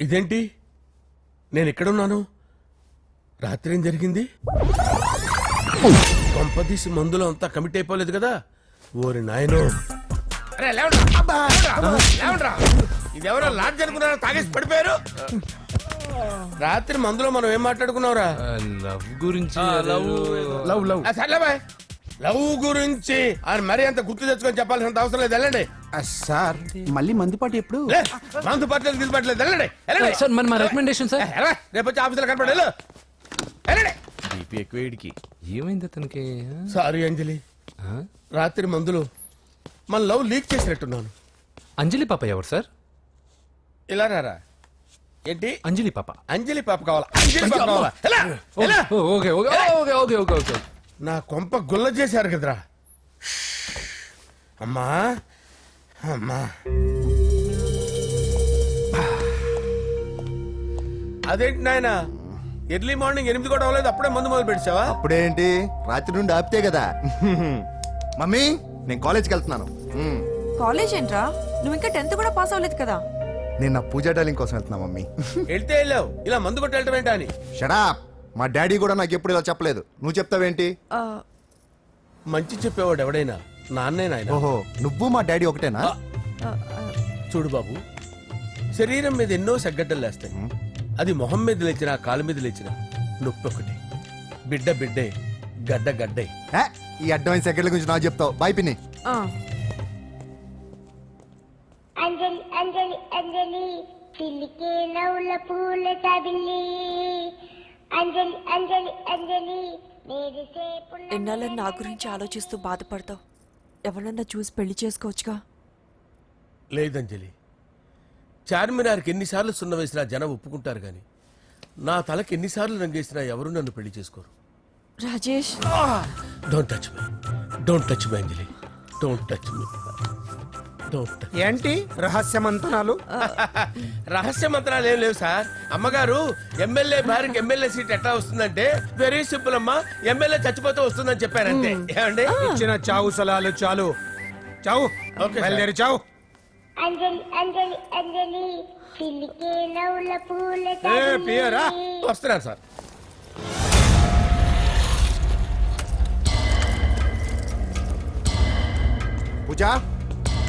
ఇదేంటి? నేను ఎక్కడున్నాను? రాత్రి ఏం జరిగింది కొంపదీసి మందులో అంతా కమిట్ అయిపోలేదు కదా? ఓరి నాయనో. ఇదెవరో లాడ్జ్ అనుకున్నారో తాగేసి పడిపోయారు. రాత్రి మందులో మనం ఏం మాట్లాడుకున్నావురా? లవ్ గురించి లవ్ లవ్ ఆ, సర్లే బాయ్. లవ్ గురించి. ఆయన మరీ అంత గుర్తు తెచ్చుకొని చెప్పాల్సినంత అవసరం లేదు. వెళ్ళండి. సార్. మళ్ళీ మందుపాటి ఎప్పుడు? మందు పట్టలేదు గిల్లు పట్టలేదు వెళ్ళండి వెళ్ళండి. సార్ మరి మా రికమెండేషన్ సార్? ఎలా? రేపు వచ్చి ఆఫీసులో కనపడి వెళ్ళు. వెళ్ళండి. బీపీ ఎక్కువ వీడికి. ఏమైంది అతనికి? సారీ అంజలి? రాత్రి మందులు మన లవ్ లీక్ చేసినట్టున్నాను. అంజలి పాప ఎవరు సార్? ఇలా రారా? ఏంటి? అంజలి పాప. అంజలి పాప కావాలా? అంజలి పాప కావాలా? ఎలా? Okay okay okay okay okay okay. నా కొంప గుల్ల చేశారు కదరా. అమ్మా అమ్మా. అదేంటి నాయన? ఎర్లీ మార్నింగ్ ఎనిమిది కూడా అవ్వలేదు అప్పుడే మందు మొదలు పెడిచావా? అప్పుడేంటి? రాత్రి నుండి ఆపితే కదా. మమ్మీ నేను కాలేజ్కి వెళ్తున్నాను. మ్మ్. కాలేజ్ ఏంట్రా? నువ్వు ఇంకా టెన్త్ కూడా పాస్ అవ్వలేదు కదా. నేను నా పూజా డాలింగ్ కోసం వెళ్తున్నా మమ్మీ. వెళ్తే వెళ్ళావు. ఇలా మందు కొట్టి వెళ్ళటం ఏంటా అని? షడా మా డాడీ కూడా నాకు ఎప్పుడు ఇలా చెప్పలేదు. నువ్వు చెప్తావేంటి? ఆ, మంచి చెప్పేవాడు ఎవడైనా? నాన్నే నాయన. ఓహో నువ్వు మా డాడీ ఒకటేనా? చూడు బాబు శరీరం మీద ఎన్నో సగ్గడ్డలు లేస్తాయి. అది మొహం మీద లేచినా కాలు మీద లేచినా నొప్పి ఒకటి. బిడ్డ బిడ్డే గడ్డ గడ్డే. ఏ, ఈ అడ్వాన్స్ సెకండ్ల గురించి నాకు చెప్తావు. బాయ్ పిన్ని. ఆ. అంజలి అంజలి అంజలి పిల్లికే నవ్వుల పూల అంజలి అంజలి అంజలి మెరిసే పుల్ల ఎన్నాళ్ళని నా గురించి ఆలోచిస్తూ బాధపడతావు? ఎవరన్నా చూసి పెళ్ళి చేసుకోవచ్చుగా? లేదంజలి. చార్మినార్కి ఎన్నిసార్లు సున్న వేసినా జనం ఒప్పుకుంటారు గాని నా తలకి ఎన్నిసార్లు రంగేసినా ఎవరు నన్ను పెళ్ళి చేసుకోరు. Rajesh! Don't touch me don't touch me Anjali. Don't touch me ఏంటి రహస్య మంతనాలు? రహస్య మంత్రాలు ఏం లేవు సార్. అమ్మగారు ఎమ్మెల్యే భార్యకి ఎమ్మెల్యే సీట్ ఎట్లా వస్తుందంటే వెరీ సింపుల్ అమ్మా ఎమ్మెల్యే చచ్చిపోతే వస్తుందని చెప్పారంతే. ఏమండి? ఇచ్చిన చావు సలాలు చాలు. చావు. Okay, sir. బయలుదేరి చావు. అంజలి అంజలి అంజలి పిల్లికే నవ్వుల పూల ఏ పియరా తబిల్లి వస్తున్నాను సార్. పూజ?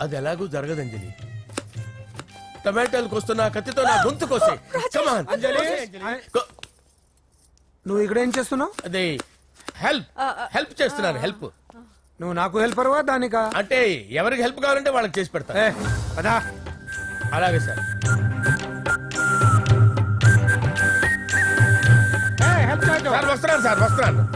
అది ఎలాగూ జరగదు అంజలి. టమాటాలు కోస్తున్నా కత్తితో నా గొంతు కోసే. Come on, అంజలి! కో- నువ్వు ఇక్కడ ఏం చేస్తున్నావు? అది హెల్ప్ హెల్ప్ చేస్తున్నాను హెల్ప్. నువ్వు నాకు హెల్పర్వా దానికా? అంటే ఎవరికి హెల్ప్ కావాలంటే వాళ్ళకి చేసి పెడతా. ఏ పదా. అలాగే సార్. హెల్ప్ చేయటం. సార్ వస్తున్నాను సార్ వస్తున్నాను.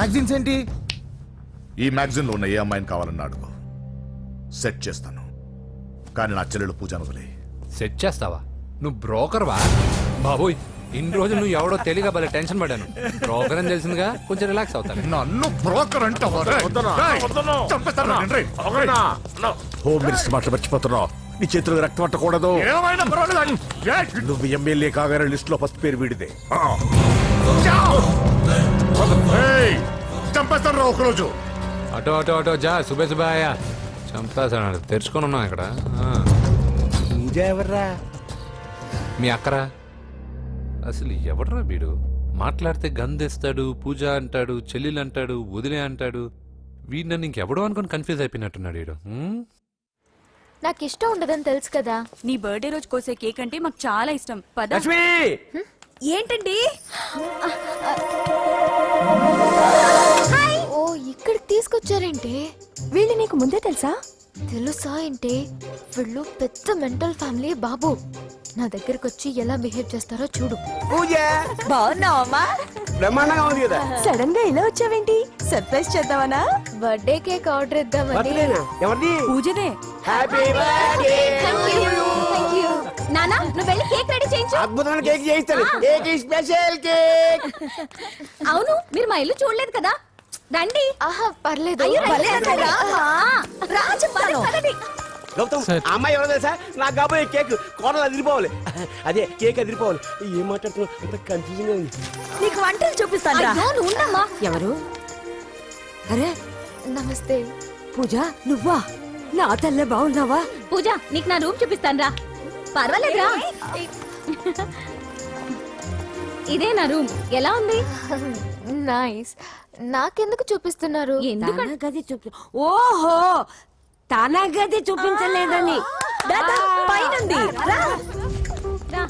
మ్యాగజైన్స్ ఏంటి? ఈ మ్యాగజైన్లో ఉన్న ఏ అమ్మాయిని కావాలన్నా అడుగు. సెట్ చేస్తాను. కానీ నా చెల్లెలు పూజ వదిలే సెట్ చేస్తావా? నువ్వు బ్రోకర్ వా? బాబోయ్ ఇన్ని రోజులు నువ్వు ఎవడో తెలియక భలే టెన్షన్ పడ్డాను. బ్రోకర్ అని తెలిసిందిగా కొంచెం రిలాక్స్ అవుతాను. నన్ను బ్రోకర్ అంటావా. హోమ్ మినిస్టర్ మాటలు మర్చిపోతున్నావు. నీ చేతులకు రక్తం పట్టకూడదు. నువ్వు ఎమ్మెల్యే కాగానే లిస్ట్లో ఫస్ట్ పేరు వీడిదే. చంపేస్తాను రా ఒకరోజు అటో అటో అటో జా సుబే సుబే ఆయా చంపేసాడు తెరుచుకొని ఉన్నాం ఇక్కడ. ఎవర్రా మీ అక్కరా? అసలు ఎవడరా వీడు? మాట్లాడితే గంధేస్తాడు పూజ అంటాడు చెల్లెలు అంటాడు వదిలే అంటాడు. వీడు నన్ను ఇంకెవడో అనుకుని కన్ఫ్యూజ్ అయిపోయినట్టున్నాడు వీడు? నాకు ఇష్టం ఉండదని తెలుసు కదా. నీ బర్త్డే రోజు కోసే కేక్ అంటే మాకు చాలా ఇష్టం. పద. లక్ష్మి! ఏంటండి? ఓ ఇక్కడికి తీసుకొచ్చారేంటి? వీళ్ళు నీకు ముందే తెలుసా? తెలుసా ఏంటి? వీళ్ళు పెద్ద మెంటల్ ఫ్యామిలీ బాబు. నా దగ్గరకు వచ్చి ఎలా బిహేవ్ చేస్తారో చూడు. పూజ. బాగున్నావమ్మా? బ్రహ్మాండంగా ఉంది కదా. సడన్గా ఇలా వచ్చావేంటి? సర్ప్రైజ్ చేద్దామనా? బర్త్డే కేక్ ఆర్డర్ ఇద్దామని. ఎవరిది? పూజనే. హ్యాపీ బర్త్డే నానా నువ్వు వెళ్ళి కేక్ రెడీ చేయించు. అద్భుతమైన కేక్ చేయిస్తాను కేక్ స్పెషల్ కేక్. అవును మీరు మా ఇల్లు చూడలేదు కదా. రండి. ఆహా పర్లేదు. గౌతమ్ ఆ అమ్మాయి ఎవరో తెలుసా? నాకు కాబోయే కేక్ కోడలు అదిరిపోవాలి. అదే కేక్ అదిరిపోవాలి. ఏం మాట్లాడుతున్నావు? అంత కన్ఫ్యూజన్ ఉంది. నీకు వంటలు చూపిస్తాను అయ్యో, నువ్వు ఉండమ్మా. ఎవరు? అరే నమస్తే. పూజ నువ్వా? నా తల్లే బాగున్నావా? పూజ నీకు నా రూమ్ చూపిస్తాను రా. పర్వాలేదురా. ఇదే నా రూమ్. ఎలా ఉంది? నైస్. నాకెందుకు చూపిస్తున్నారు? గది చూపి ఓహో! తన గది చూపించలేదని. దాదా, పైనుంది. రా. రా.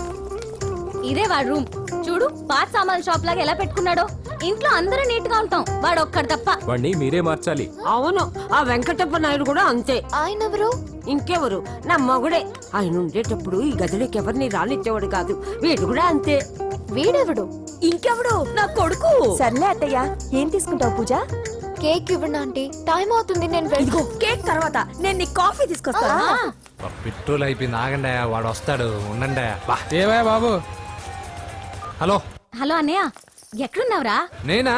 ఇదే వాడు రూమ్. చూడు పాత సామాన్ షాప్ లాగా ఎలా పెట్టుకున్నాడో. ఇంట్లో అందరూ నీట్గా ఉంటాం. వాడు ఒక్కడు తప్ప. వాడిని మీరే మార్చాలి. అవును. ఆ వెంకటప్ప నాయుడు కూడా అంతే. ఆయన ఎవరు? ఇంకెవరు? నా మగుడే. ఆయన ఉండేటప్పుడు ఈ గదిలోకి ఎవరిని రానిచ్చేవాడు కాదు. వీడు కూడా అంతే. వీడెవడు? ఇంకెవడు? నా కొడుకు. సర్లే అత్తయ్య ఏం తీసుకుంటావు పూజ? కేక్ ఇవ్వండి ఆంటీ. టైం అవుతుంది నేను వెళ్ళి కేక్ తర్వాత నేను నీ కాఫీ తీసుకొస్తాను బా, పెట్రోల్ అయిపోయింది ఆగండి వాడు వస్తాడు ఉండండి బా. ఏవయ్య బాబు? హలో. హలో అన్నయ్య ఎక్కడున్నావురా? నేనా?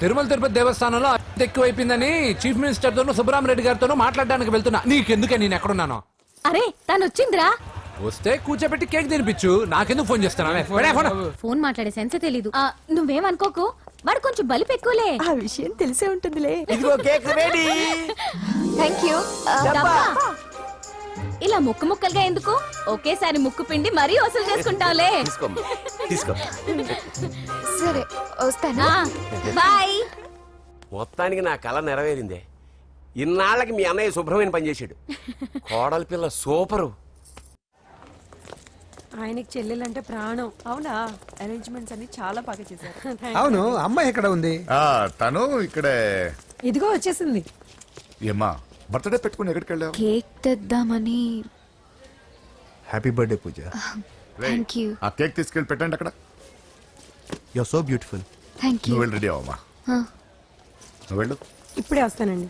తిరుమల తిరుపతి దేవస్థానంలో అత్యంత ఎక్కువైపోయిందని చీఫ్ మినిస్టర్ తోనూ సుబ్బరామరెడ్డి గారితోనూ మాట్లాడడానికి వెళ్తున్నా. నీకెందుకే నేను ఎక్కడున్నాను? అరే తను వచ్చిందిరా వస్తే కూర్చోబెట్టి కేక్ తినిపించు. నాకెందుకు ఫోన్ చేస్తాను ఫోన్ మాట్లాడే సెన్స్ తెలీదు. నువ్వేమనుకోకు? వాడు కొంచెం బలిపు ఎక్కువలే. ఆ విషయం తెలిసే ఉంటుందిలే. ఇదిగో కేక్ రెడీ. థ్యాంక్ యూ ఇలా ముక్కు ముక్కలుగా ఎందుకు? ఒకేసారి ముక్కు పిండి మరీ వసూలు చేసుకుంటావులే. తీసుకో. సరే వస్తానా. బాయ్. మొత్తానికి నా కళ నెరవేరిందే. ఇన్నాళ్ళకి మీ అన్నయ్య శుభ్రమైన పనిచేశాడు కోడలి పిల్ల సూపరు. ఆయనకి చెల్లెలంటే ప్రాణం. అవునా? అరేంజ్మెంట్స్ అన్ని చాలా బాగా చేశారు. అవును అమ్మాయి ఎక్కడ ఉంది? ఆ, తను ఇక్కడే. ఇదిగో వచ్చేసింది. ఏమ్మా బర్త్డే పెట్టుకుని ఎక్కడికి వెళ్ళావు? Cake తెద్దామని. Happy birthday Pooja. Thank you ఆ కేక్ తీసుకెళ్ళి పెట్టండి అక్కడ. You so beautiful thank you నువ్వు వెళ్ళి రెడీ అవమ్మా నువ్వు వెళ్ళు ఇప్పుడే వస్తానండి.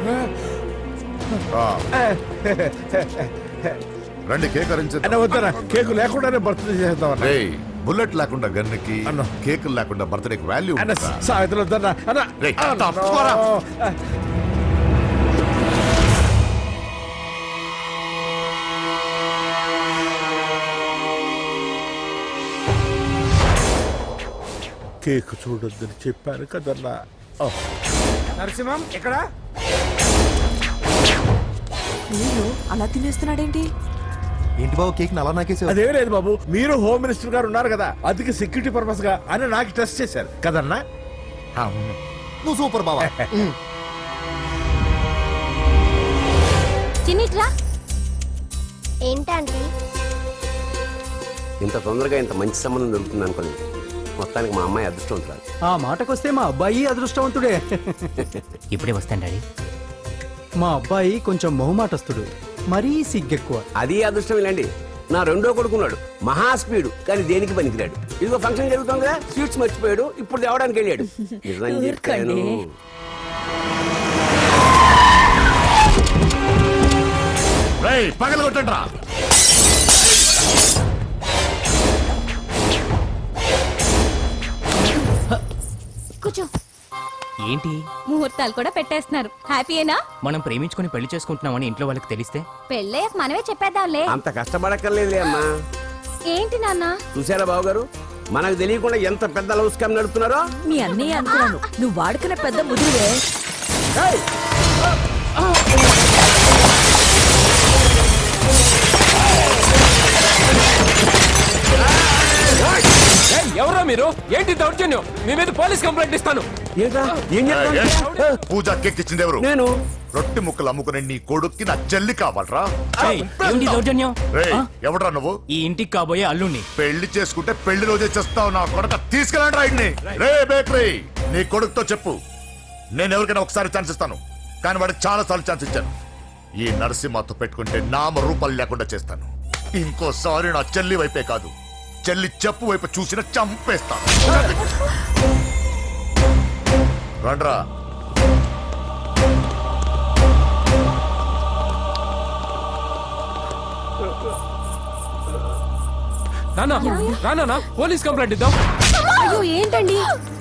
రండి కేక్ అరేంజ్ వద్దరా కేకు లేకుండానే బర్త్డే చేద్దాం రేయ్ బుల్లెట్ లేకుండా గన్నుకి కేక్ లేకుండా బర్త్డేకి వాల్యూ సాయంత్రం వద్దన్నా. అన్న రేయ్, తప్పుకోరా. కేక్ చూడొద్దని చెప్పాను కదన్నా. నరసింహం ఎక్కడ? అలా తినేస్తున్నాడేంటి? ఏంటి బాబు కేక్ అలా నాకేసావు? అదేం లేదు బాబు మీరు హోమ్ మినిస్టర్ గారు ఉన్నారు కదా అందుకే సెక్యూరిటీ పర్పస్గా అని నాకు టెస్ట్ చేశారు. కదన్నా? అవును. నువ్వు సూపర్ బాబా చిన్నిట్రా. ఏంటంటే ఇంత తొందరగా ఇంత మంచి సంబంధం దొరుకుతుంది అనుకోలేదు మొత్తానికి మా అమ్మాయి అదృష్టవంతురాలు. ఆ మాటకొస్తే మా అబ్బాయి అదృష్టవంతుడే. ఇప్పుడే వస్తాను డాడీ. మా అబ్బాయి కొంచెం మొహమాటస్తుడు మరీ సిగ్గెక్కువ. అది అదృష్టం ఇలాండి నా రెండో కొడుకున్నాడు. మహా స్పీడు కానీ దేనికి పనికిరాడు? ఇదిగో ఫంక్షన్ జరుగుతుంది కదా స్వీట్స్ మర్చిపోయాడు ఇప్పుడు తేవడానికి వెళ్ళాడు. నిజం చెప్పాను. పగల రా కూర్చో. ఏంటి? ముహూర్తాలు కూడా పెట్టేస్తున్నారు. హ్యాపీయేనా మనం ప్రేమించుకుని పెళ్ళి చేసుకుంటున్నామని ఇంట్లో వాళ్ళకి తెలిస్తే? పెళ్ళయ్యాక మనమే చెప్పేద్దాంలే. అంత కష్టపడక్కర్లేదులే అమ్మా. ఏంటి నాన్న? చూసారా బాబు గారు మనకు తెలియకుండా ఎంత పెద్ద లవ్ స్కామ్ నడుపుతున్నారో? మీ అన్నయ్య అనుకున్నాను. నువ్వు వాడుకునే పెద్ద ముదురువే. ఎవరో మీరు? ఏంటి దౌర్జన్యం? మీ మీద పోలీస్ కంప్లైంట్ ఇస్తాను. ఏంటా ఏం పూజ కేక్ ఇచ్చింది ఎవరు? నేను. రొట్టె ముక్కలు అమ్ముకునే నీ కొడుక్కి నా చెల్లి కావాలరా? ఏంటి దౌర్జన్యం? ఎవడరా నువ్వు? ఈ ఇంటికి కాబోయే అల్లుణ్ణి. పెళ్ళి చేసుకుంటే పెళ్ళి రోజే చేస్తావు నా కొడక తీసుకెళ్ళండి రాయిడ్ని రే బేకరీ నీ కొడుకుతో చెప్పు. నేను ఎవరికైనా ఒకసారి ఛాన్స్ ఇస్తాను. కానీ వాడికి చాలా సార్లు ఛాన్స్ ఇచ్చాను. ఈ నరసింహతో పెట్టుకుంటే నామ రూపాలు లేకుండా చేస్తాను. ఇంకోసారి నా చెల్లి వైపే కాదు. చెల్లి చెప్పు వైపు చూసిన చంపేస్తాను రండ్రా. రానా పోలీస్ కంప్లైంట్ ఇద్దాం. అయ్యో ఏంటండి?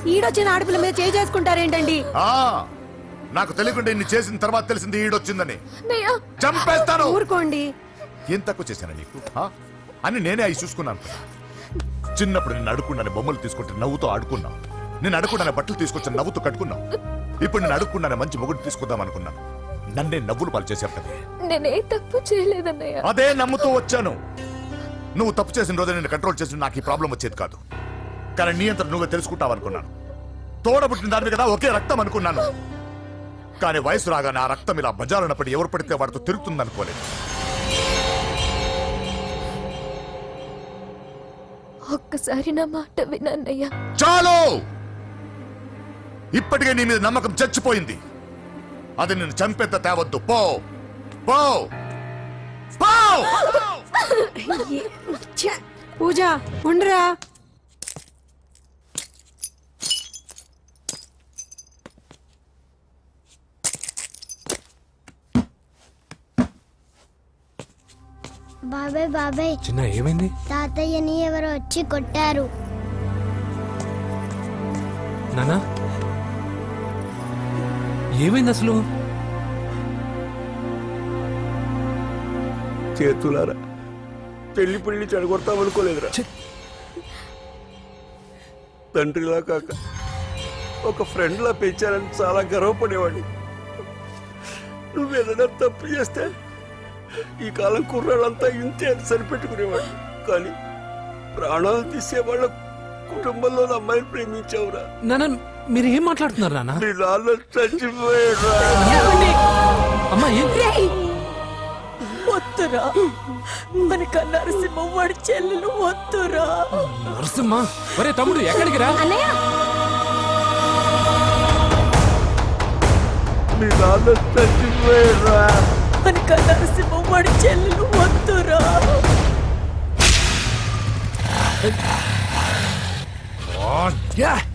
ఈడొచ్చిన ఆడపిల్ల మీద చేయి చేసుకుంటారేంటండి ఆ నాకు తెలియకుండా ఇన్ని చేసిన తర్వాత తెలిసింది ఈడొచ్చిందని. చంపేస్తాను. ఊరుకోండి. తక్కువ చేశాను నీకు? అని నేనే అవి చూసుకున్నాను. చిన్నప్పుడు నేను అడుక్కున్నాను బొమ్మలు తీసుకుంటే నవ్వుతూ ఆడుకున్నావు నేను అడుక్కున్నాను బట్టలు తీసుకొచ్చి నవ్వుతూ కట్టుకున్నావు ఇప్పుడు నేను అడుక్కున్నాను మంచి మొగుడు తీసుకుందాం అనుకున్నాను నన్నే నవ్వులు పాలు చేశావు కదా. నేనే తప్పు చేయలేదన్నయ్య. అదే నమ్ముతూ వచ్చాను. నువ్వు తప్పు చేసిన రోజు నేను కంట్రోల్ చేసిన నాకు ఈ ప్రాబ్లం వచ్చేది కాదు. కానీ నీ అంతా నువ్వే తెలుసుకుంటావు అనుకున్నాను. తోడబుట్టిన దాని కదా ఒకే రక్తం అనుకున్నాను. కానీ వయసు రాగానే ఆ రక్తం ఇలా బజారునప్పుడు ఎవరు పడితే వాడితో తిరుగుతుంది అనుకోలేదు ఒక్కసారి నా మాట వినన్నయ్య. చాలు! ఇప్పటికే నీ మీద నమ్మకం చచ్చిపోయింది. అది నిన్ను చంపేంత తేవద్దు. పో! పో! పో! పూజ ఉండరా? బాబాయ్ బాబాయ్ చిన్న ఏమైంది? తాతయ్యని ఎవరో వచ్చి కొట్టారు. నానా? ఏమైంది అసలు? చేతులారా. పెళ్ళి పెళ్ళి చెడగొడతాం అనుకోలేదురా తండ్రిలా కాక ఒక ఫ్రెండ్లా పెంచారని చాలా గర్వపడేవాడిని. నువ్వేదైనా తప్పు చేస్తే ఈ కాలం కుర్రాళ్ళంతా ఇంతే అని సరిపెట్టుకునేవాళ్ళు. కానీ ప్రాణాలు తీసేవాళ్ళ కుటుంబంలో అమ్మాయిని ప్రేమించావురా. నాన్న మీరు ఏం మాట్లాడుతున్నారు నాన్న? నీ నాన్న చచ్చిపోయాడురా. అమ్మాయి వద్దురా. మనకు నరసింహ వాడి చెల్లెలు వద్దురా. నరసింహ? ఒరే తమ్ముడు ఎక్కడికి రా? నీ నాన్న చచ్చిపోయాడురా. కనుక నరసింహం వాడి చెల్లెలు వద్దురా oh, Yeah!